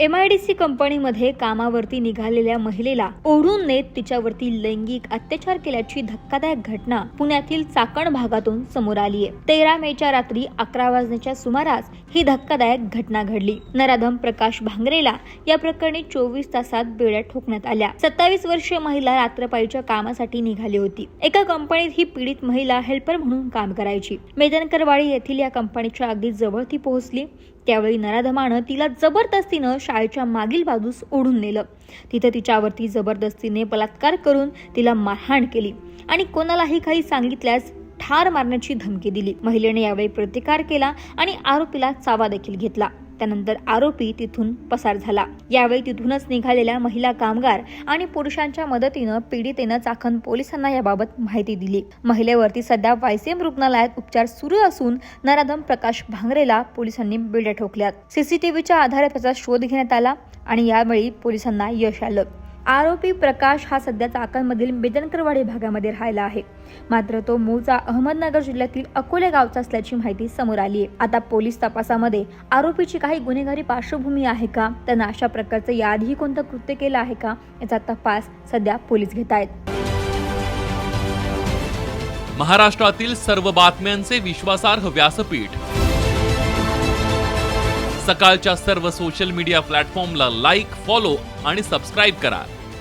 M I D C कंपनीमध्ये कामावरती निघालेल्या महिलेला ओढून नेत तिच्यावरती लैंगिक अत्याचार केल्याची धक्कादायक घटना पुण्यातील चाकण भागातून समोर आली आहे तेरा मेच्या रात्री अकरा वाजण्याच्या सुमारास ही धक्कादायक घटना घडली. नराधम प्रकाश भांगरेला या प्रकरणी चोवीस तासात बेड्या ठोकण्यात आल्या. सत्तावीस वर्षीय महिला रात्रपाळीच्या कामासाठी निघाली होती. एका कंपनीत ही पीडित महिला हेल्पर म्हणून काम करायची. मेदनकरवाडी येथील या कंपनीच्या अगदी जवळ ती पोहोचली. त्यावेळी नराधमानं तिला जबरदस्तीनं शाळेच्या मागील बाजूस ओढून नेलं. तिथं तिच्यावरती जबरदस्तीने बलात्कार करून तिला मारहाण केली आणि कोणालाही काही सांगितल्यास ठार मारण्याची धमकी दिली. महिलेने यावेळी प्रतिकार केला आणि आरोपीला चावा देखील घेतला. त्यानंतर आरोपी तिथून पसार झाला. यावेळी तिथूनच निघालेल्या महिला कामगार आणि पुरुषांच्या मदतीनं पीडितेनं चाकण पोलिसांना याबाबत माहिती दिली. महिलेवरती सध्या वायसीएम रुग्णालयात उपचार सुरू असून नराधम प्रकाश भांगरेला पोलिसांनी बेड्या ठोकल्यात. सीसीटीव्हीच्या आधारे त्याचा शोध घेण्यात आला आणि यावेळी पोलिसांना यश आलं. आरोपी प्रकाश हा सध्या चाकणमधील बेदनकरवाडी भागामध्ये राहिला आहे. मात्र तो मूळचा अहमदनगर जिल्ह्यातील अकोले गावचा असल्याची माहिती समोर आली आहे आता पोलीस तपासामध्ये आरोपीची काही गुन्हेगारी पार्श्वभूमी आहे का? त्यांना अशा प्रकारचं याआधीही कोणतं कृत्य केलं आहे का? याचा तपास सध्या पोलीस घेत आहेत. महाराष्ट्रातील सर्व बातम्यांचे विश्वासार्ह व्यासपीठ. सकाळच्या सर्व सोशल मीडिया प्लॅटफॉर्मला लाईक फॉलो आणि सबस्क्राईब करा.